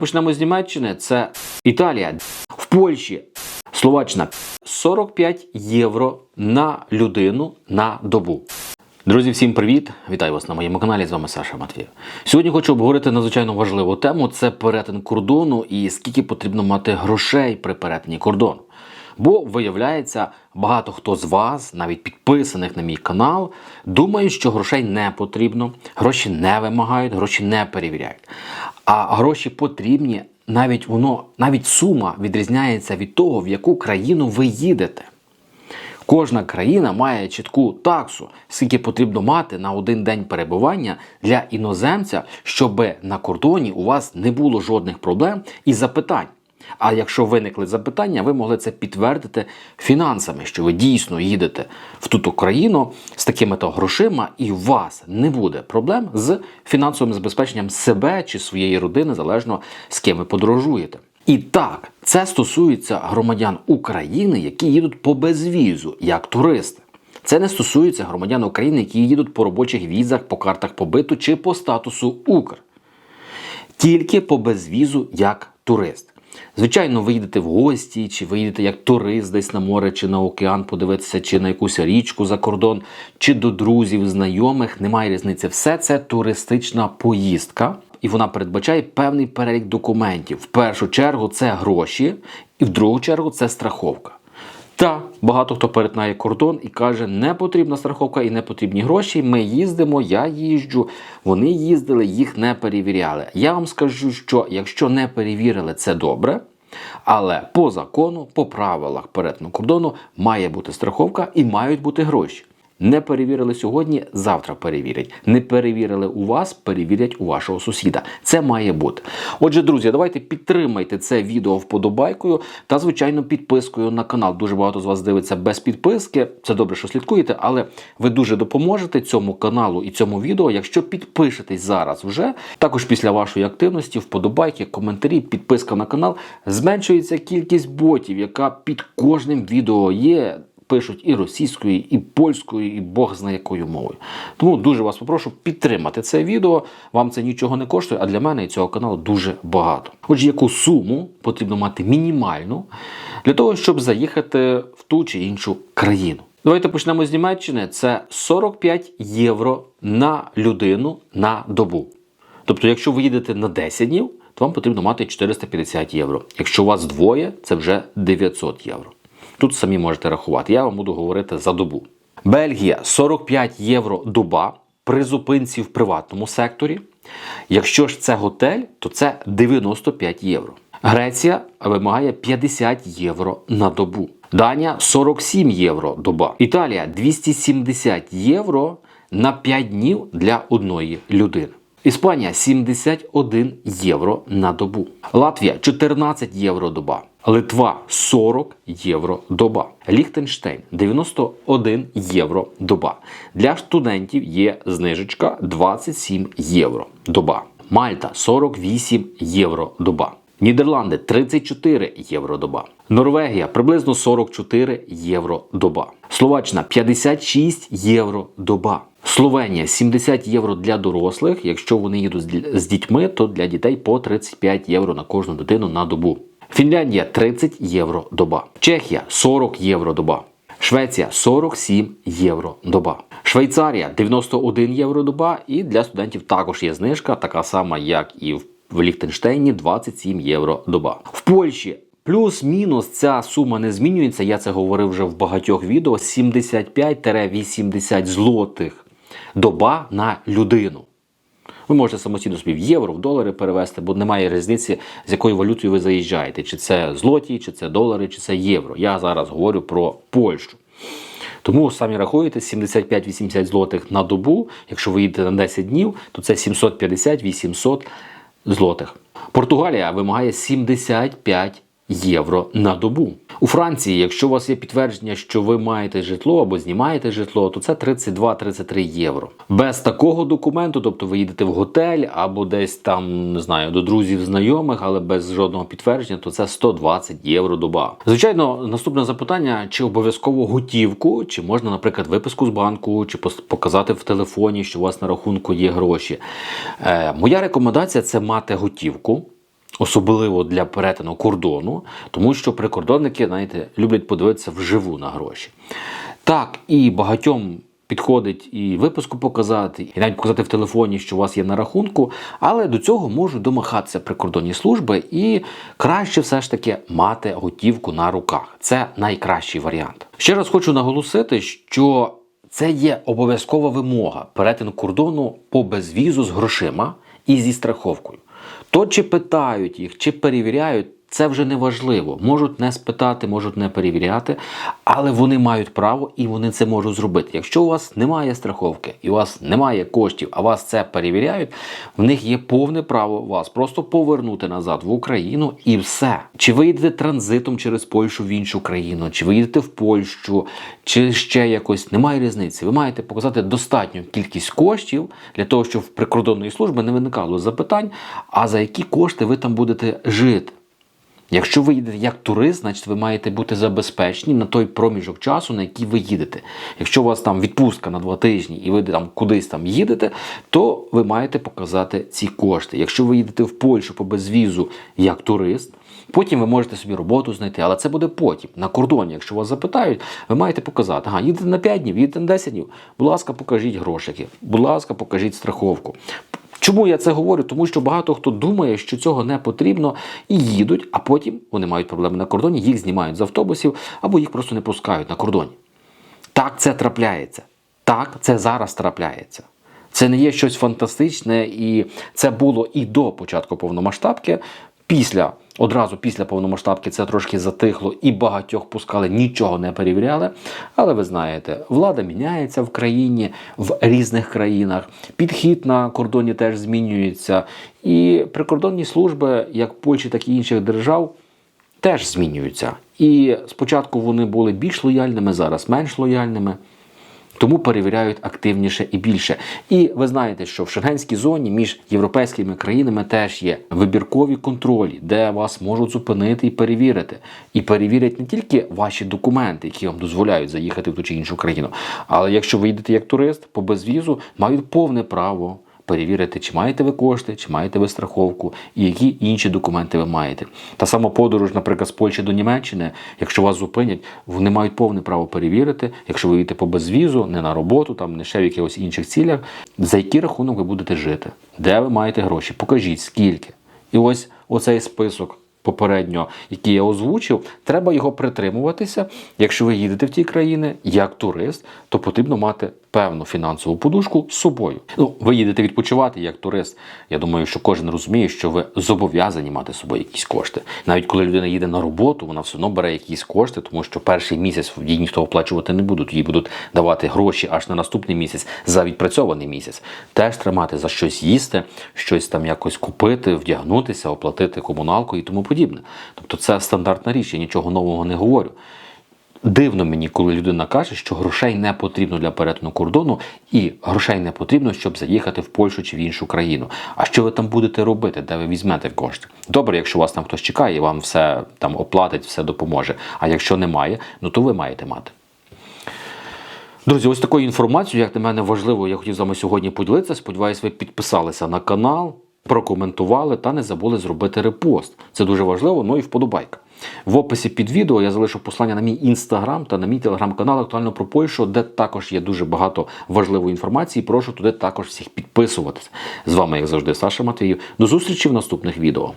Почнемо з Німеччини. Це Італія, в Польщі, Словаччина 45 євро на людину на добу. Друзі, всім привіт! Вітаю вас на моєму каналі. З вами Саша Матвієв. Сьогодні хочу обговорити надзвичайно важливу тему: це перетин кордону і скільки потрібно мати грошей при перетині кордону. Бо виявляється, багато хто з вас, навіть підписаних на мій канал, думають, що грошей не потрібно, гроші не вимагають, гроші не перевіряють. А гроші потрібні, навіть воно, навіть сума відрізняється від того, в яку країну ви їдете. Кожна країна має чітку таксу, скільки потрібно мати на один день перебування для іноземця, щоб на кордоні у вас не було жодних проблем і запитань. А якщо виникли запитання, ви могли це підтвердити фінансами, що ви дійсно їдете в ту країну з такими то грошима, і у вас не буде проблем з фінансовим забезпеченням себе чи своєї родини, залежно з ким ви подорожуєте. І так, це стосується громадян України, які їдуть по безвізу як туристи. Це не стосується громадян України, які їдуть по робочих візах, по картах побиту чи по статусу Укр. Тільки по безвізу як турист. Звичайно, ви їдете в гості, чи ви їдете як турист десь на море, чи на океан подивитися, чи на якусь річку за кордон, чи до друзів, знайомих. Немає різниці. Все це туристична поїздка, і вона передбачає певний перелік документів. В першу чергу це гроші, і в другу чергу це страховка. Та багато хто перетинає кордон і каже, не потрібна страховка і не потрібні гроші. Ми їздимо, я їжджу. Вони їздили, їх не перевіряли. Я вам скажу, що якщо не перевірили, це добре. Але по закону, по правилах перетину кордону має бути страховка і мають бути гроші. Не перевірили сьогодні, завтра перевірять. Не перевірили у вас, перевірять у вашого сусіда. Це має бути. Отже, друзі, давайте підтримайте це відео вподобайкою та, звичайно, підпискою на канал. Дуже багато з вас дивиться без підписки. Це добре, що слідкуєте, але ви дуже допоможете цьому каналу і цьому відео, якщо підпишетесь зараз вже. Також після вашої активності, вподобайки, коментарі, підписка на канал зменшується кількість ботів, яка під кожним відео є пишуть і російською, і польською, і Бог знає якою мовою. Тому дуже вас попрошу підтримати це відео. Вам це нічого не коштує, а для мене і цього каналу дуже багато. Отже, яку суму потрібно мати мінімальну для того, щоб заїхати в ту чи іншу країну. Давайте почнемо з Німеччини. Це 45 євро на людину на добу. Тобто, якщо ви їдете на 10 днів, то вам потрібно мати 450 євро. Якщо у вас двоє, це вже 900 євро. Тут самі можете рахувати. Я вам буду говорити за добу. Бельгія 45 євро доба при зупинці в приватному секторі. Якщо ж це готель, то це 95 євро. Греція вимагає 50 євро на добу. Данія 47 євро доба. Італія 270 євро на 5 днів для одної людини. Іспанія 71 євро на добу. Латвія 14 євро доба. Литва 40 євро доба. Ліхтенштейн 91 євро доба. Для студентів є знижечка 27 євро доба. Мальта 48 євро доба. Нідерланди 34 євро доба. Норвегія приблизно 44 євро доба. Словаччина 56 євро доба. Словенія 70 євро для дорослих. Якщо вони їдуть з дітьми, то для дітей по 35 євро на кожну дитину на добу. Фінляндія 30 євро доба. Чехія 40 євро доба. Швеція 47 євро доба. Швейцарія 91 євро доба. І для студентів також є знижка, така сама, як і в Ліхтенштейні 27 євро доба. В Польщі. Плюс-мінус ця сума не змінюється. Я це говорив вже в багатьох відео. 75-80 злотих доба на людину. Ви можете самостійно собі в євро, в долари перевести, бо немає різниці, з якою валютою ви заїжджаєте. Чи це злоті, чи це долари, чи це євро. Я зараз говорю про Польщу. Тому самі рахуєте 75-80 злотих на добу. Якщо ви їдете на 10 днів, то це 750-800 злотих. Португалія вимагає 75 євро на добу. У Франції, якщо у вас є підтвердження, що ви маєте житло або знімаєте житло, то це 32-33 євро. Без такого документу, тобто ви їдете в готель або десь там не знаю до друзів, знайомих, але без жодного підтвердження, то це 120 євро доба. Звичайно, наступне запитання: чи обов'язково готівку, чи можна, наприклад, виписку з банку, чи показати в телефоні, що у вас на рахунку є гроші. Е, Моя рекомендація це мати готівку. Особливо для перетину кордону, тому що прикордонники, знаєте, люблять подивитися вживу на гроші. Так, і багатьом підходить і випуску показати, і навіть показати в телефоні, що у вас є на рахунку, але до цього можуть домахатися прикордонні служби, і краще все ж таки мати готівку на руках. Це найкращий варіант. Ще раз хочу наголосити, що це є обов'язкова вимога перетину кордону по безвізу з грошима і зі страховкою. То чи питають їх, чи перевіряють, це вже не важливо. Можуть не спитати, можуть не перевіряти, але вони мають право і вони це можуть зробити. Якщо у вас немає страховки і у вас немає коштів, а вас це перевіряють, в них є повне право вас просто повернути назад в Україну і все. Чи ви їдете транзитом через Польщу в іншу країну, чи ви їдете в Польщу, чи ще якось, немає різниці. Ви маєте показати достатню кількість коштів для того, щоб в прикордонної служби не виникало запитань, а за які кошти ви там будете жити. Якщо ви їдете як турист, значить ви маєте бути забезпечені на той проміжок часу, на який ви їдете. Якщо у вас там відпустка на два тижні і ви там кудись там їдете, то ви маєте показати ці кошти. Якщо ви їдете в Польщу по безвізу як турист, потім ви можете собі роботу знайти, але це буде потім на кордоні. Якщо вас запитають, ви маєте показати, ага, їдете на 5 днів, їдете на 10 днів. Будь ласка, покажіть грошики, будь ласка, покажіть страховку. Чому я це говорю? Тому що багато хто думає, що цього не потрібно, і їдуть, а потім вони мають проблеми на кордоні, їх знімають з автобусів або їх просто не пускають на кордоні. Так це трапляється. Так, це зараз трапляється. Це не є щось фантастичне, і це було і до початку повномасштабки. Після одразу після повномасштабки це трошки затихло і багатьох пускали, нічого не перевіряли. Але ви знаєте, влада міняється в країні в різних країнах. Підхід на кордоні теж змінюється. І прикордонні служби, як Польщі, так і інших держав, теж змінюються. І спочатку вони були більш лояльними, зараз менш лояльними. Тому перевіряють активніше і більше. І ви знаєте, що в шенгенській зоні між європейськими країнами теж є вибіркові контролі, де вас можуть зупинити і перевірити. І перевірять не тільки ваші документи, які вам дозволяють заїхати в ту чи іншу країну, але якщо ви йдете як турист по безвізу, мають повне право. Перевірити, чи маєте ви кошти, чи маєте ви страховку, і які інші документи ви маєте. Та сама подорож, наприклад, з Польщі до Німеччини, якщо вас зупинять, вони мають повне право перевірити, якщо ви їдете по безвізу, не на роботу, там не ще в якихось інших цілях, за який рахунок ви будете жити, де ви маєте гроші, покажіть скільки. І ось оцей список. Попередньо, який я озвучив, треба його притримуватися. Якщо ви їдете в ті країни як турист, то потрібно мати певну фінансову подушку з собою. Ну, ви їдете відпочивати як турист. Я думаю, що кожен розуміє, що ви зобов'язані мати з собою якісь кошти. Навіть коли людина їде на роботу, вона все одно бере якісь кошти, тому що перший місяць їй ніхто оплачувати не будуть. Їй будуть давати гроші аж на наступний місяць за відпрацьований місяць. Теж тримати за щось їсти, щось там якось купити, вдягнутися, оплатити комуналку і тому подібне. Тобто це стандартна річ, я нічого нового не говорю. Дивно мені, коли людина каже, що грошей не потрібно для перетину кордону, і грошей не потрібно, щоб заїхати в Польщу чи в іншу країну. А що ви там будете робити, де ви візьмете кошти? Добре, якщо вас там хтось чекає, вам все там оплатить, все допоможе. А якщо немає, ну то ви маєте мати. Друзі, ось такою інформацією, як на мене важливо, я хотів з вами сьогодні поділитися. Сподіваюсь, ви підписалися на канал, прокоментували та не забули зробити репост. Це дуже важливо, ну і вподобайка. В описі під відео я залишу послання на мій інстаграм та на мій телеграм-канал актуально про Польщу, де також є дуже багато важливої інформації. Прошу туди також всіх підписуватися. З вами, як завжди, Саша Матвіїв. До зустрічі в наступних відео.